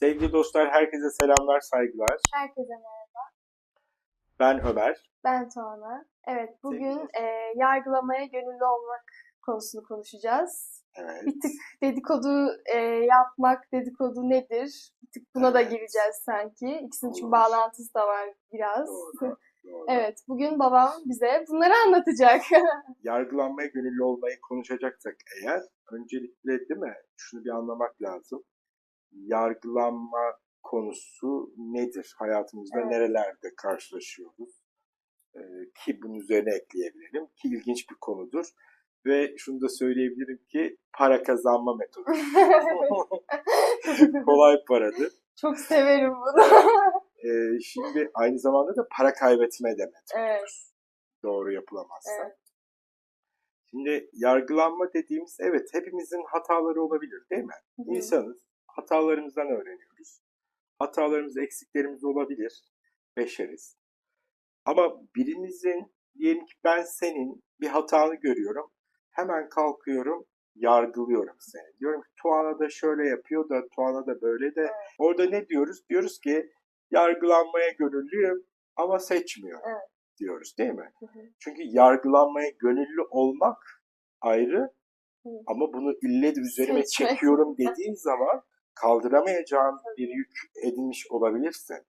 Sevgili dostlar, herkese selamlar, saygılar. Herkese merhaba. Ben Ömer. Ben Tuana. Evet, bugün Sevgili. e, yargılamaya gönüllü olmak konusunu konuşacağız. Evet. Bir tık dedikodu e, yapmak, dedikodu nedir? Bir tık buna da Evet. gireceğiz sanki. İkisinin Olur. çünkü bağlantısı da var biraz. Doğru. doğru. Evet, bugün babam bize bunları anlatacak. Yargılanmaya gönüllü olmayı konuşacaksak eğer, öncelikle değil mi? Şunu bir anlamak lazım. Yargılanma konusu nedir? Hayatımızda Evet. nerelerde karşılaşıyoruz? Ee, ki bunun üzerine ekleyebilirim. Ki ilginç bir konudur. Ve şunu da söyleyebilirim ki para kazanma metodu. Kolay paradır. Çok severim bunu. Ee, şimdi aynı zamanda da para kaybetme demek. evet, Doğru yapılamazsa. evet. Şimdi yargılanma dediğimiz evet hepimizin hataları olabilir değil mi? Hı hı. İnsanız. Hatalarımızdan öğreniyoruz. Hatalarımız, eksiklerimiz olabilir. Beşeriz. Ama birimizin diyelim ki ben senin bir hatanı görüyorum. Hemen kalkıyorum, yargılıyorum seni. Diyorum ki Tuana da şöyle yapıyor da Tuana da böyle de. Orada ne diyoruz? Diyoruz ki yargılanmaya gönüllüyüm ama seçmiyor. Evet. Diyoruz değil mi? Hı hı. Çünkü yargılanmaya gönüllü olmak ayrı Hı. ama bunu ille de üzerime Seçmek. çekiyorum dediğin zaman kaldıramayacağın bir yük edinmiş olabilirsin.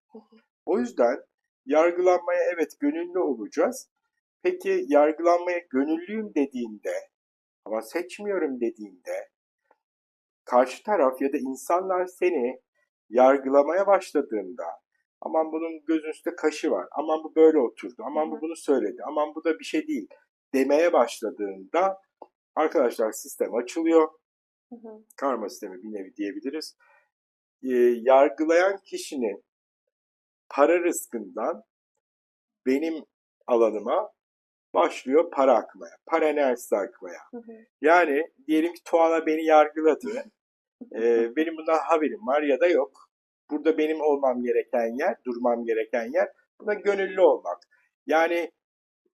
O yüzden yargılanmaya evet gönüllü olacağız. Peki yargılanmaya gönüllüyüm dediğinde ama seçmiyorum dediğinde karşı taraf ya da insanlar seni yargılamaya başladığında aman bunun gözün üstte kaşı var, aman bu böyle oturdu, aman bu bunu söyledi, aman bu da bir şey değil demeye başladığında arkadaşlar sistem açılıyor. Hı hı. Karma sistemi bir nevi diyebiliriz. Ee, yargılayan kişinin para rızkından benim alanıma başlıyor para akmaya, para enerjisi akmaya. Hı hı. Yani diyelim ki Tuana beni yargıladı. Ee, benim bundan haberim var ya da yok. Burada benim olmam gereken yer, durmam gereken yer buna gönüllü olmak. Yani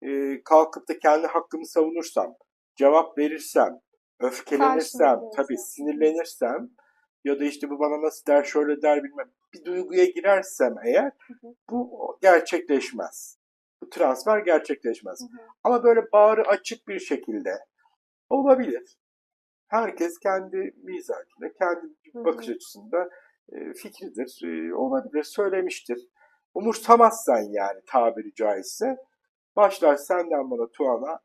e, kalkıp da kendi hakkımı savunursam, cevap verirsem, öfkelenirsem, tabii sinirlenirsem ya da işte bu bana nasıl der, şöyle der bilmem. Bir duyguya girersem eğer Hı hı. bu gerçekleşmez. Bu transfer gerçekleşmez. Hı hı. Ama böyle bağrı açık bir şekilde olabilir. Herkes kendi mizacında, kendi bakış açısında e, fikridir, e, olabilir, söylemiştir. Umursamazsan yani tabiri caizse başlar senden bana Tuana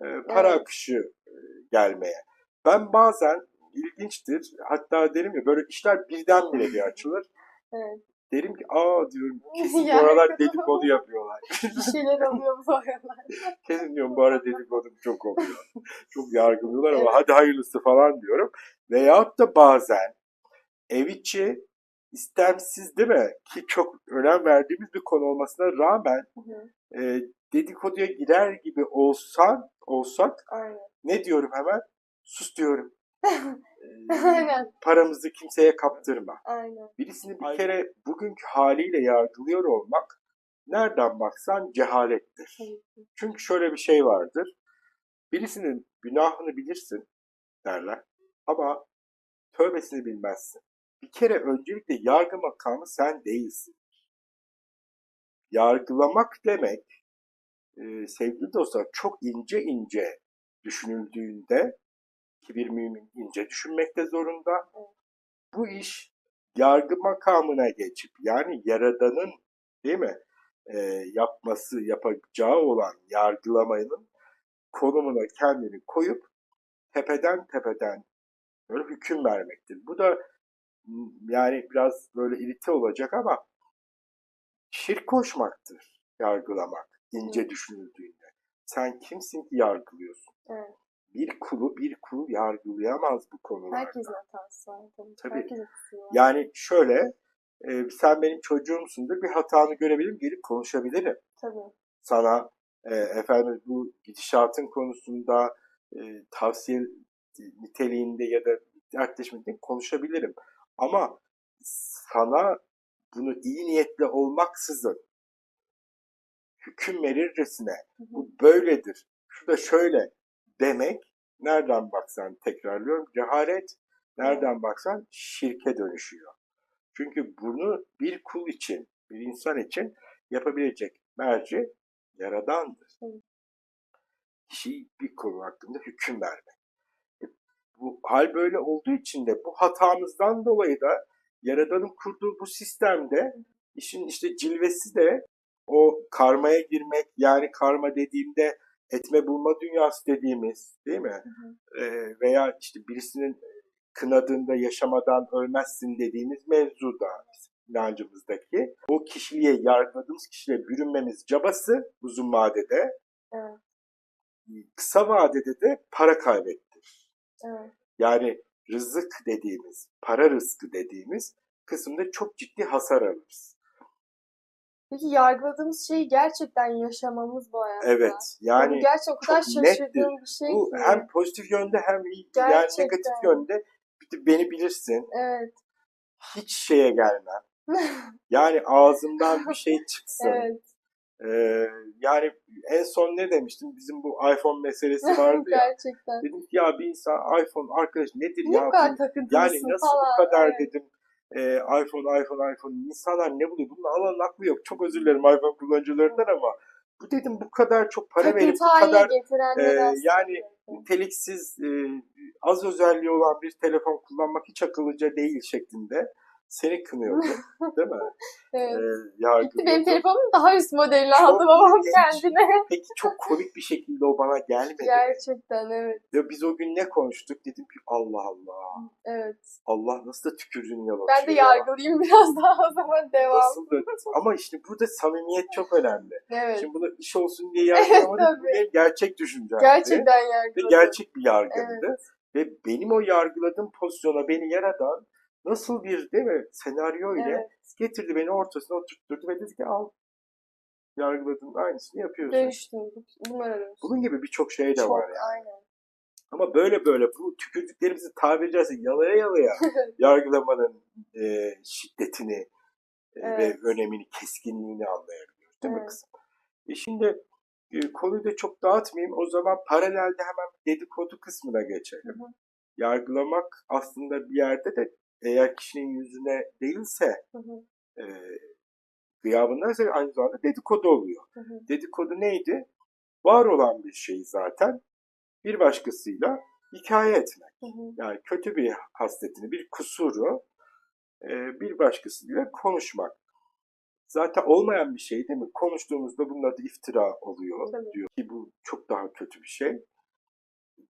e, para Evet. akışı e, gelmeye. Ben bazen ilginçtir, hatta derim ya böyle işler birdenbire bir açılır. Evet. Derim ki aa diyorum kesin bu aralar dedikodu yapıyorlar. Bir şeyler oluyor bu aralar. Kesin diyorum bu ara dedikodum çok oluyor. çok yargılıyorlar ama Evet. hadi hayırlısı falan diyorum. Veyahut da bazen ev içi istemsiz değil mi? Ki çok önem verdiğimiz bir konu olmasına rağmen Hı hı. e, dedikoduya girer gibi olsan, olsak Aynen. ne diyorum hemen? Sus diyorum. Aynen. paramızı kimseye kaptırma. Aynen. Birisini bir kere bugünkü haliyle yargılıyor olmak nereden baksan cehalettir. Çünkü şöyle bir şey vardır. Birisinin günahını bilirsin derler ama tövbesini bilmezsin. Bir kere öncelikle yargı makamı sen değilsin. Yargılamak demek e, sevgili dostlar çok ince ince düşünüldüğünde ki bir mümin ince düşünmekte zorunda. Bu iş yargı makamına geçip yani yaradanın değil mi e, yapması yapacağı olan yargılamanın konumuna kendini koyup tepeden tepeden böyle hüküm vermektir. Bu da yani biraz böyle irite olacak ama şirk koşmaktır yargılamak ince düşünüldüğünde. Sen kimsin ki yargılıyorsun? Evet. Bir kulu bir kul yargılayamaz bu konularda. Herkesin hatası var tabii. Tabii. Herkesin var. Yani şöyle, e, sen benim çocuğumsundur, bir hatanı görebilirim, gelip konuşabilirim. Tabii. Sana e, efendim bu gidişatın konusunda e, tavsiye niteliğinde ya da dertleşmede konuşabilirim. Ama sana bunu iyi niyetle olmaksızın hüküm verircesine bu böyledir, şu da şöyle demek nereden baksan tekrarlıyorum cehalet, nereden baksan şirke dönüşüyor. Çünkü bunu bir kul için, bir insan için yapabilecek merci yaradandır. Kişi bir konu hakkında hüküm vermek. E, Bu hal böyle olduğu için de bu hatamızdan dolayı da Yaradan'ın kurduğu bu sistemde işin işte cilvesi de o karmaya girmek yani karma dediğimde etme bulma dünyası dediğimiz değil mi? hı. Ee, veya işte birisinin kınadığında yaşamadan ölmezsin dediğimiz mevzuda bizim inancımızdaki o kişiliğe yargıladığımız kişiliğe bürünmemiz cabası uzun vadede Evet. kısa vadede de para kaybettir. Evet. Yani rızık dediğimiz, para rızkı dediğimiz kısımda çok ciddi hasar alırız. Peki yargıladığımız şeyi gerçekten yaşamamız bu hayatta. Evet. Yani Yani gerçekten o kadar şaşırdığım bir şey bu ki. hem pozitif yönde hem iyi- yani Gerçekten. negatif yönde beni bilirsin. Evet. Hiç şeye gelmem. Yani ağzımdan bir şey çıksın. evet. Ee, yani en son ne demiştim? Bizim bu iPhone meselesi vardı ya. gerçekten. Dedim ki ya bir insan iPhone arkadaş nedir Niye ya? bu kadar Yani nasıl falan. bu kadar Evet. dedim e, iPhone, iPhone, iPhone. İnsanlar ne buluyor? Bunun alan aklı yok. Çok özür dilerim iPhone kullanıcılarından ama bu dedim bu kadar çok para verip Takıntı bu kadar e, yani niteliksiz e, az özelliği olan bir telefon kullanmak hiç akıllıca değil şeklinde seni kınıyordu. değil mi? Evet. E, Gitti benim telefonumun daha üst modelini Çok aldı babam kendine. Peki çok komik bir şekilde o bana gelmedi. Gerçekten evet. Ya biz o gün ne konuştuk? Dedim ki Allah Allah. Evet. Allah nasıl da tükürdüğünü yalatıyor. Ben de ya. yargılayayım biraz daha o zaman devam. Nasıl da... Ama işte burada samimiyet çok önemli. Evet. Şimdi bunu iş olsun diye yargılamadım. Tabii. Benim gerçek düşüncemdi. Gerçekten Ve yargıladım. gerçek bir yargıydı. Ve benim o yargıladığım pozisyona beni yaratan nasıl bir değil mi senaryo ile Evet. getirdi beni ortasına oturtturdu ve dedi ki al yargıladığın aynısını yapıyorsun. Dönüştüm. Bunun gibi birçok şey de Çok var yani. aynen. Ama böyle böyle bu tükürdüklerimizi tabiri caizse yalaya yalaya yargılamanın e, şiddetini e, Evet. ve önemini, keskinliğini anlayabiliyoruz değil mi Evet. kızım? E şimdi e, konuyu da çok dağıtmayayım. O zaman paralelde hemen dedikodu kısmına geçelim. Hı hı. Yargılamak aslında bir yerde de eğer kişinin yüzüne değilse Hı hı, e, gıyabındaysa aynı zamanda dedikodu oluyor. hı hı. Dedikodu neydi? Var olan bir şeyi zaten bir başkasıyla hikaye etmek. Hı hı. Yani kötü bir hasletini, bir kusuru e, bir başkasıyla konuşmak. Zaten olmayan bir şey değil mi? Konuştuğumuzda bunun adı iftira oluyor Tabii. diyor ki bu çok daha kötü bir şey.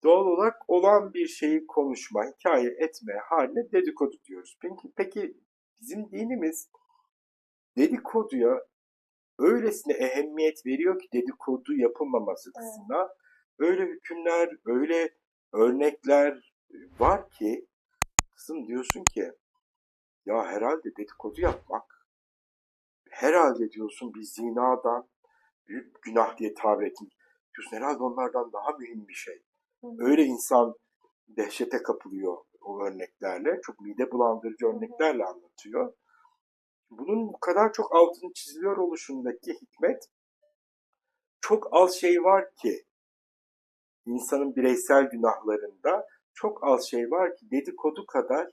Doğal olarak olan bir şeyi konuşma, hikaye etme haline dedikodu diyoruz. Peki, peki bizim dinimiz dedikoduya öylesine ehemmiyet veriyor ki dedikodu yapılmaması Evet. kısmına. Öyle hükümler, öyle örnekler var ki kızım diyorsun ki ya herhalde dedikodu yapmak herhalde diyorsun bir zinadan büyük günah diye tabir etmek diyorsun herhalde onlardan daha mühim bir şey. Öyle insan dehşete kapılıyor o örneklerle. Çok mide bulandırıcı örneklerle anlatıyor. Bunun bu kadar çok altını çiziliyor oluşundaki hikmet çok az şey var ki insanın bireysel günahlarında çok az şey var ki dedikodu kadar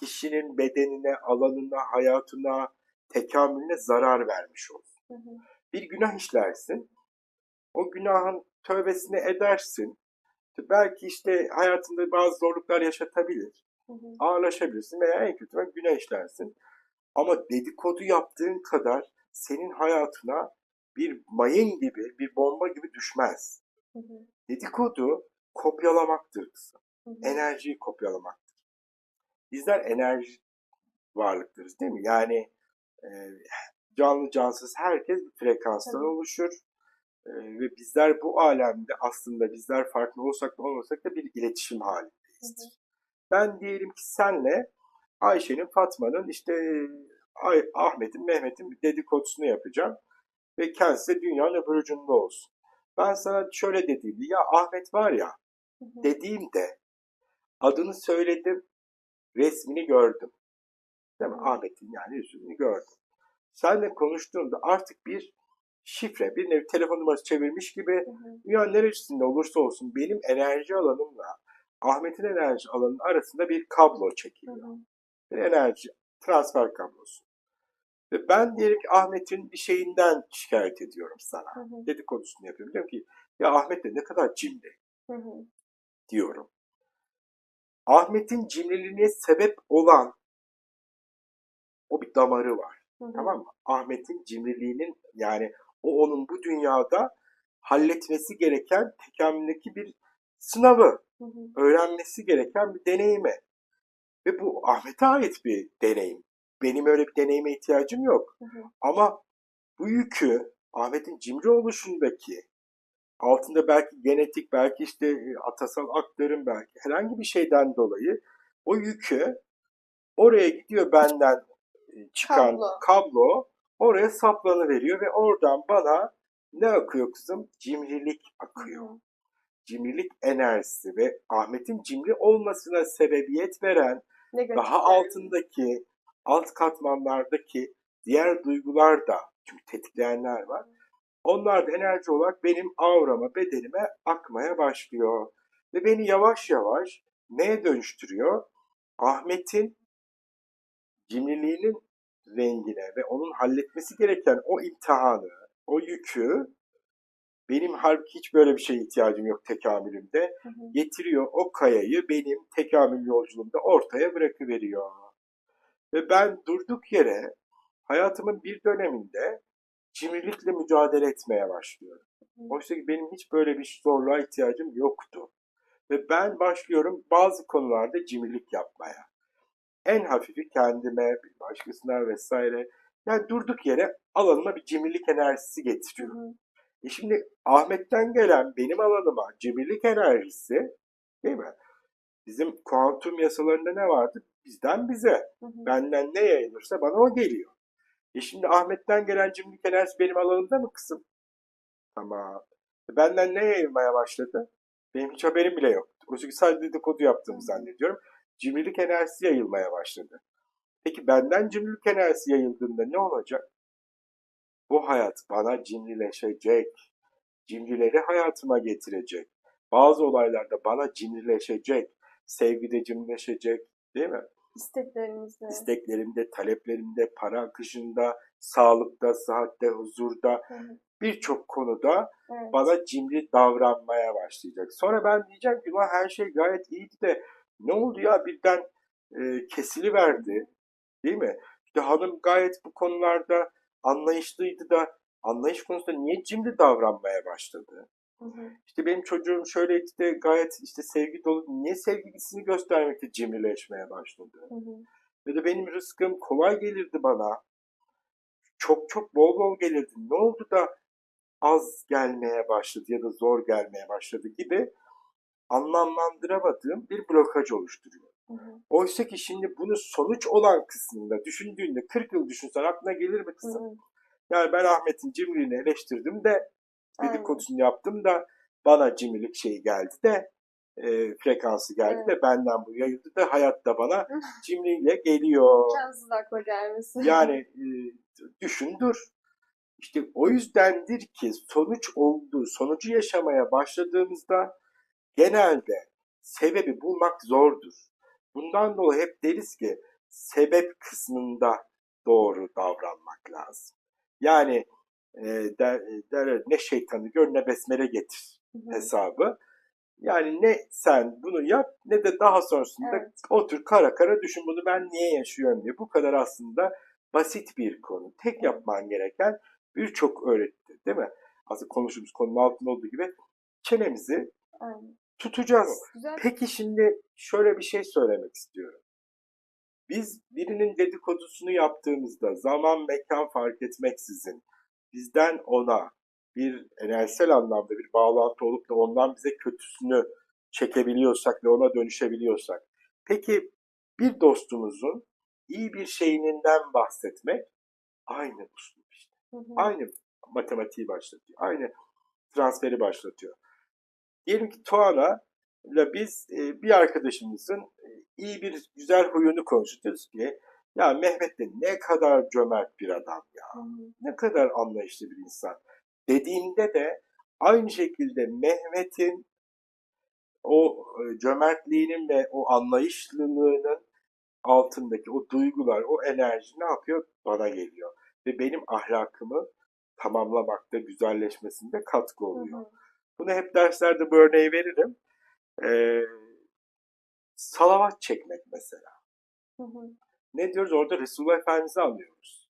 kişinin bedenine, alanına, hayatına, tekamülüne zarar vermiş olur. Hı hı. Bir günah işlersin. O günahın tövbesini edersin. Belki işte hayatında bazı zorluklar yaşatabilir. Hı hı. Ağırlaşabilirsin veya en kötü günah işlersin. Ama dedikodu yaptığın kadar senin hayatına bir mayın gibi, bir bomba gibi düşmez. Hı hı. Dedikodu kopyalamaktır kızım. Hı hı. Enerjiyi kopyalamaktır. Bizler enerji varlıklarız değil mi? Yani e, canlı cansız herkes bir frekanstan Tabii. oluşur. E, ve bizler bu alemde aslında bizler farklı olsak da olmasak da bir iletişim halindeyizdir. Ben diyelim ki senle Ayşe'nin, Fatma'nın işte Ay, Ahmet'in, Mehmet'in bir dedikodusunu yapacağım. Ve kendisi dünyanın öbür ucunda olsun. Ben sana şöyle dediğimde ya Ahmet var ya Hı hı. dediğimde adını söyledim, resmini gördüm. Değil mi? Ahmet'in yani yüzünü gördüm. Seninle konuştuğumda artık bir şifre, bir nevi telefon numarası çevirmiş gibi Hı hı. dünyanın neresinde olursa olsun benim enerji alanımla Ahmet'in enerji alanının arasında bir kablo Hı çekiliyor. hı. Bir enerji transfer kablosu. Ve ben diyelim ki Ahmet'in bir şeyinden şikayet ediyorum sana. Hı hı. Dedikodusunu yapıyorum. Diyorum ki ya Ahmet de ne kadar cimri Hı hı. diyorum. Ahmet'in cimriliğine sebep olan o bir damarı var. Hı hı. Tamam mı? Ahmet'in cimriliğinin yani o onun bu dünyada halletmesi gereken tekamüldeki bir sınavı, Hı hı. öğrenmesi gereken bir deneyimi. Ve bu Ahmet'e ait bir deneyim. Benim öyle bir deneyime ihtiyacım yok. Hı hı. Ama bu yükü Ahmet'in cimri oluşundaki altında belki genetik, belki işte e, atasal aktarım, belki herhangi bir şeyden dolayı o yükü oraya gidiyor benden e, çıkan Kablo. kablo, oraya saplanıveriyor ve oradan bana ne akıyor kızım? Cimrilik akıyor. Cimrilik enerjisi ve Ahmet'in cimri olmasına sebebiyet veren Negatif daha altındaki alt katmanlardaki diğer duygular da çünkü tetikleyenler var. Onlar da enerji olarak benim aurama, bedenime akmaya başlıyor. Ve beni yavaş yavaş neye dönüştürüyor? Ahmet'in cimriliğinin rengine ve onun halletmesi gereken o imtihanı, o yükü benim halbuki hiç böyle bir şeye ihtiyacım yok tekamülümde Hı hı. getiriyor o kayayı benim tekamül yolculuğumda ortaya bırakıveriyor. Ve ben durduk yere hayatımın bir döneminde cimrilikle mücadele etmeye başlıyorum. Oysa ki benim hiç böyle bir zorluğa ihtiyacım yoktu. Ve ben başlıyorum bazı konularda cimrilik yapmaya. En hafifi kendime, bir başkasına vesaire. Yani durduk yere alanıma bir cimrilik enerjisi Hı getiriyor. hı. E şimdi Ahmet'ten gelen benim alanıma cimrilik enerjisi değil mi? Bizim kuantum yasalarında ne vardı? Bizden bize. Hı hı. Benden ne yayılırsa bana o geliyor. E şimdi Ahmet'ten gelen cimrilik enerjisi benim alanımda mı kızım? Tamam. E Benden ne yayılmaya başladı? Benim hiç haberim bile yok. Oysa ki sadece dedikodu yaptığımı zannediyorum. Cimrilik enerjisi yayılmaya başladı. Peki benden cimrilik enerjisi yayıldığında ne olacak? Bu hayat bana cimrileşecek. Cimrileri hayatıma getirecek. Bazı olaylarda bana cimrileşecek. Sevgide cimrileşecek. Değil mi? İsteklerimizle. İsteklerimde, taleplerimde, para akışında, sağlıkta, sıhhatte, huzurda birçok konuda Evet. bana cimri davranmaya başlayacak. Sonra ben diyeceğim ki "Ulan her şey gayet iyiydi de ne oldu ya birden e, kesiliverdi. Değil mi? İşte hanım gayet bu konularda anlayışlıydı da anlayış konusunda niye cimri davranmaya başladı? Hı hı. İşte benim çocuğum şöyleydi de gayet işte sevgi dolu. Niye sevgilisini göstermekte cimrileşmeye başladı? Hı hı. Ya da benim rızkım kolay gelirdi bana. Çok çok bol bol gelirdi. Ne oldu da az gelmeye başladı ya da zor gelmeye başladı gibi anlamlandıramadığım bir blokaj oluşturuyor. Oysa ki şimdi bunu sonuç olan kısmında düşündüğünde 40 yıl düşünsen aklına gelir mi kızım? hı. Yani ben Ahmet'in cimriliğini eleştirdim de dedikodusunu yaptım da bana cimrilik şeyi geldi de e, frekansı geldi de benden bu yayıldı da hayatta bana cimriyle geliyor. İmkansız akla gelmesi. Yani e, düşün dur. İşte o yüzdendir ki sonuç olduğu, sonucu yaşamaya başladığımızda genelde sebebi bulmak zordur. Bundan dolayı hep deriz ki sebep kısmında doğru davranmak lazım. Yani e, der, derler ne şeytanı gör ne besmele getir hesabı. Yani ne sen bunu yap ne de daha sonrasında Evet. otur kara kara düşün bunu ben niye yaşıyorum diye. Bu kadar aslında basit bir konu. Tek yapman gereken birçok öğretti değil mi? Aslında konuştuğumuz konunun altında olduğu gibi çenemizi Aynen. Tutacağız. Güzel. Peki şimdi şöyle bir şey söylemek istiyorum. Biz birinin dedikodusunu yaptığımızda zaman mekan fark etmeksizin bizden ona bir enerjisel anlamda bir bağlantı olup da ondan bize kötüsünü çekebiliyorsak ve ona dönüşebiliyorsak. Peki bir dostumuzun iyi bir şeyinden bahsetmek aynı usul işte. Hı hı. Aynı matematiği başlatıyor. Aynı transferi başlatıyor. Diyelim ki Tuana ile biz e, bir arkadaşımızın e, iyi bir güzel huyunu konuşuyoruz ki ya Mehmet de ne kadar cömert bir adam ya. Hı hı. Ne kadar anlayışlı bir insan. Dediğinde de aynı şekilde Mehmet'in o e, cömertliğinin ve o anlayışlılığının altındaki o duygular, o enerji ne yapıyor? Bana geliyor. Ve benim ahlakımı tamamlamakta, güzelleşmesinde katkı Hı oluyor. hı. Bunu hep derslerde bu örneği veririm. Ee, salavat çekmek mesela. Hı hı. Ne diyoruz? Orada Resulullah Efendimiz'i anlıyoruz.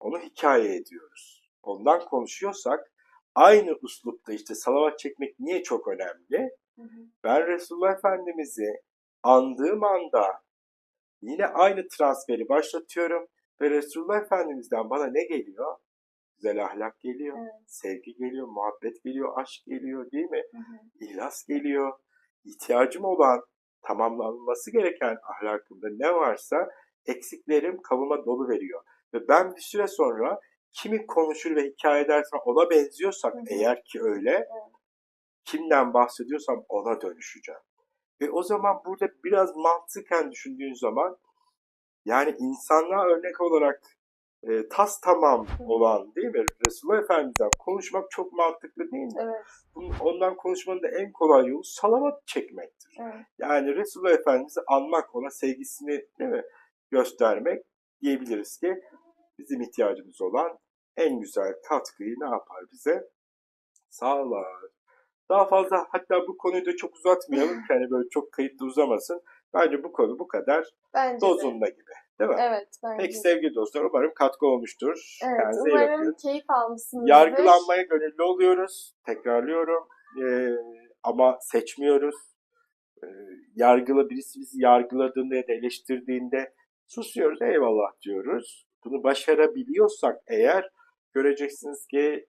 Onu hikaye ediyoruz. Ondan konuşuyorsak aynı uslupta işte salavat çekmek niye çok önemli? Hı hı. Ben Resulullah Efendimiz'i andığım anda yine aynı transferi başlatıyorum ve Resulullah Efendimiz'den bana ne geliyor? Güzel ahlak geliyor, Evet. sevgi geliyor, muhabbet geliyor, aşk geliyor değil mi? Hı hı. İhlas geliyor. İhtiyacım olan, tamamlanması gereken ahlakımda ne varsa eksiklerim kabıma dolu veriyor. Ve ben bir süre sonra kimi konuşur ve hikaye edersem ona benziyorsak Hı hı. eğer ki öyle kimden bahsediyorsam ona dönüşeceğim. Ve o zaman burada biraz mantıken düşündüğün zaman yani insanlığa örnek olarak e, tas tamam olan değil mi? Resulullah Efendimiz'den konuşmak çok mantıklı değil mi? Evet. Bunun- Ondan konuşmanın da en kolay yolu salavat çekmektir. Evet. Yani Resulullah Efendimiz'i anmak, ona sevgisini değil mi, göstermek diyebiliriz ki bizim ihtiyacımız olan en güzel katkıyı ne yapar bize? Sağlar. Daha fazla hatta bu konuyu da çok uzatmayalım ki hani böyle çok kayıtlı uzamasın. Bence bu konu bu kadar Bence de. dozunda gibi. Değil mi? Evet bence. Peki sevgili dostlar umarım katkı olmuştur. Evet, Kendinize umarım keyif almışsınızdır. Yargılanmaya gönüllü oluyoruz. Tekrarlıyorum. Ee, ama seçmiyoruz. Ee, yargıla birisi bizi yargıladığında ya da eleştirdiğinde susuyoruz. Eyvallah diyoruz. Bunu başarabiliyorsak eğer göreceksiniz ki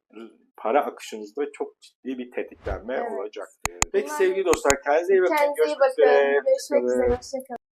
para akışınızda çok ciddi bir tetiklenme Evet. olacak. Peki sevgili dostlar kendinize iyi bakın. Kendinize iyi Görüşmek bakın. üzere. Görüşmek Hoşçakalın. üzere. Hoşçakalın.